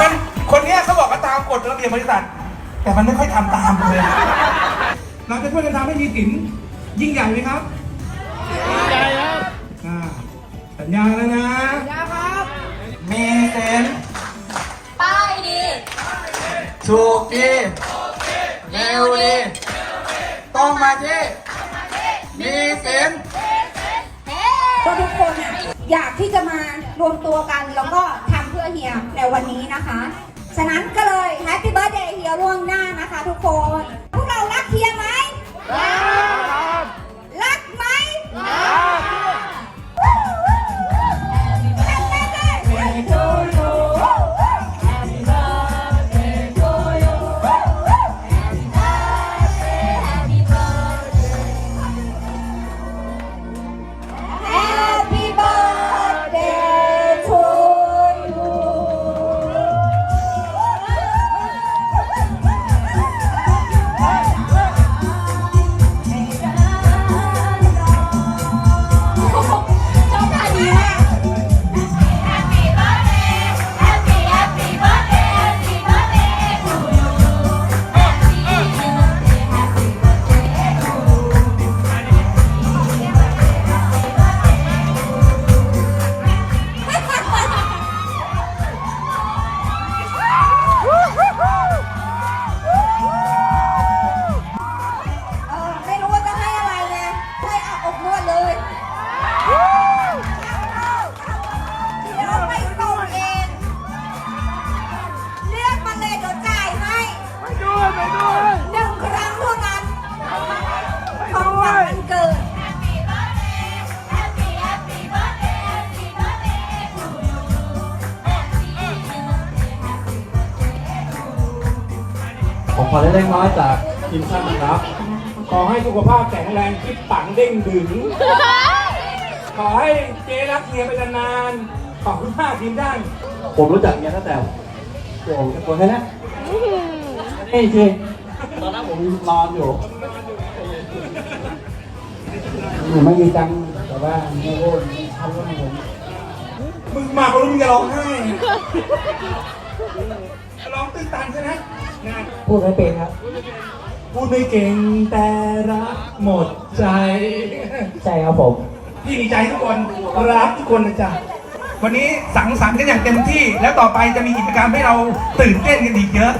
มันคนเนี้ยเขาบอกว่าตามกฎระเบียบบริษัท แต่มันไม่ค่อยทำตามเลย ช่วยกันทำให้มีสินยิ่งใหญ่ไหมครับยิ่งใหญ่ครับสัญญาแล้วนะสัญญาครับมีสินป้ายดีถูกดีเร็วดีต้องมาที่มีสินก็ทุกคนน่ะอยากที่จะมารวมตัวกันแล้วก็ทำเพื่อเฮียในวันนี้นะคะ ฉะนั้นก็เลยแฮปปี้เบิร์ a เดย์เฮียล่วงหน้านะคะทุกคน ม อเล็กๆน้อยๆจากทีมชาตินะครับ ขอให้สุขภาพแข็งแรงคิดปังเด้งดึง ขอให้เจ๊รักเฮียไปนานๆ ขอบคุณมากทีมด้าน ผมรู้จักเฮียตั้งแต่ผมเป็นคนแค่นั้นเฮ้ยจริงตอนนั้นผมนอนอยู่ผมไม่มีตังค์แต่ว่าไม่รู้ทำให้ผมมึงมาคนรู้มึงจะร้องไห้ ร้องตื้นตันใช่ไหมนะพูดไม่เป็นครับ พูดไม่เก่งแต่รักหมดใจ ใช่ครับผม พี่ดีใจทุกคนรักทุกคนนะจ๊ะวันนี้สังสรรค์กันอย่างเต็มที่ แล้วต่อไปจะมีกิจกรรมให้เราตื่นเต้นกันอีกเยอะ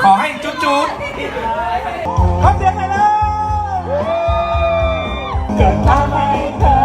ขอให้จุ๊บจุ๊บขอเสียงหน่อยเลเกิดมาไม่เคย